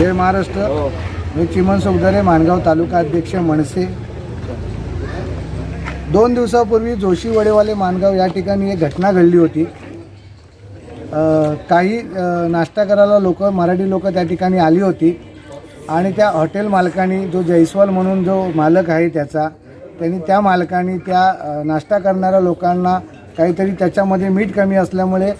महाराष्ट्र मी चिमन सुखदरे माणगाव तालुका अध्यक्ष मनसे. दोन दिवसापूर्वी जोशी वडेवाले माणगाव या ठिकाणी एक घटना घडली होती. काही नाश्ता करायला लोक मराठी लोक त्या ठिकाणी आली होती. आणि त्या हॉटेल मालकाने जो जयस्वाल म्हणून जो मालक आहे त्याचा त्यांनी त्या मालकाने त्या नाश्ता करणाऱ्या लोकांना काहीतरी त्याच्यामध्ये मीठ कमी असल्यामुळे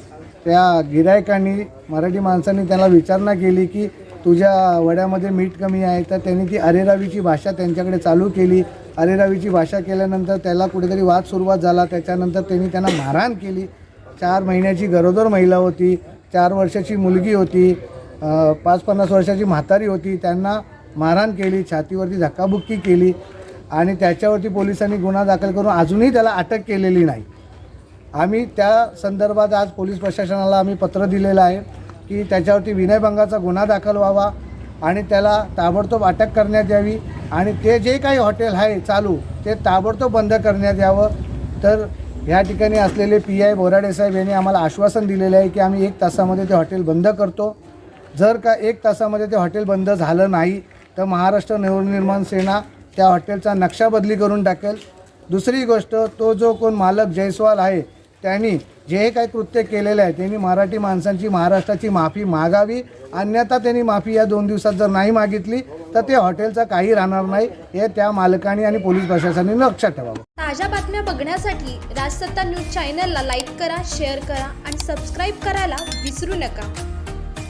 त्या गिरायकांनी मराठी माणसांनी त्याला विचारणा केली की तुझ्या वड्यामध्ये मीठ कमी आहे तर त्यांनी ती अरेरावीची भाषा त्यांच्याकडे चालू केली. अरेरावीची भाषा केल्यानंतर त्याला कुठेतरी वाद सुरुवात झाला. त्याच्यानंतर त्यांनी त्यांना मारहाण केली. चार महिन्याची गरोदर महिला होती. चार वर्षाची मुलगी होती. पाच पन्नास वर्षाची म्हातारी होती. त्यांना मारहाण केली. छातीवरती धक्काबुक्की केली. आणि त्याच्यावरती पोलिसांनी गुन्हा दाखल करून अजूनही त्याला अटक केलेली नाही. आम्ही त्या संदर्भात आज पोलीस प्रशासनाला आम्ही पत्र दिलेलं आहे. की त्याच्यावरती विनयभंगाचा गुन्हा दाखल व्हावा आणि त्याला ताबडतोब अटक करण्यात यावी आणि ते जे काही हॉटेल आहे चालू ते ताबडतोब बंद करण्यात यावं. तर ह्या ठिकाणी असलेले पी आय बोराडे साहेब यांनी आम्हाला आश्वासन दिलेलं आहे की आम्ही एक तासामध्ये ते हॉटेल बंद करतो. जर का एक तासामध्ये ते हॉटेल बंद झालं नाही तर महाराष्ट्र नवनिर्माण सेना त्या हॉटेलचा नक्षा बदली करून टाकेल. दुसरी गोष्ट तो जो कोण मालक जयस्वाल आहे त्यांनी जे काही कृत्य केलेलं आहे त्यांनी मराठी माणसांची महाराष्ट्राची माफी मागावी. अन्यथा त्यांनी माफी या दोन दिवसात जर नाही मागितली तर ते हॉटेलचा काही राहणार नाही. हे त्या मालकाने आणि पोलीस प्रशासनाने लक्षात ठेवावं. ताज्या बातम्या बघण्यासाठी राजसत्ता न्यूज चॅनलला लाईक करा शेअर करा आणि सबस्क्राईब करायला विसरू नका.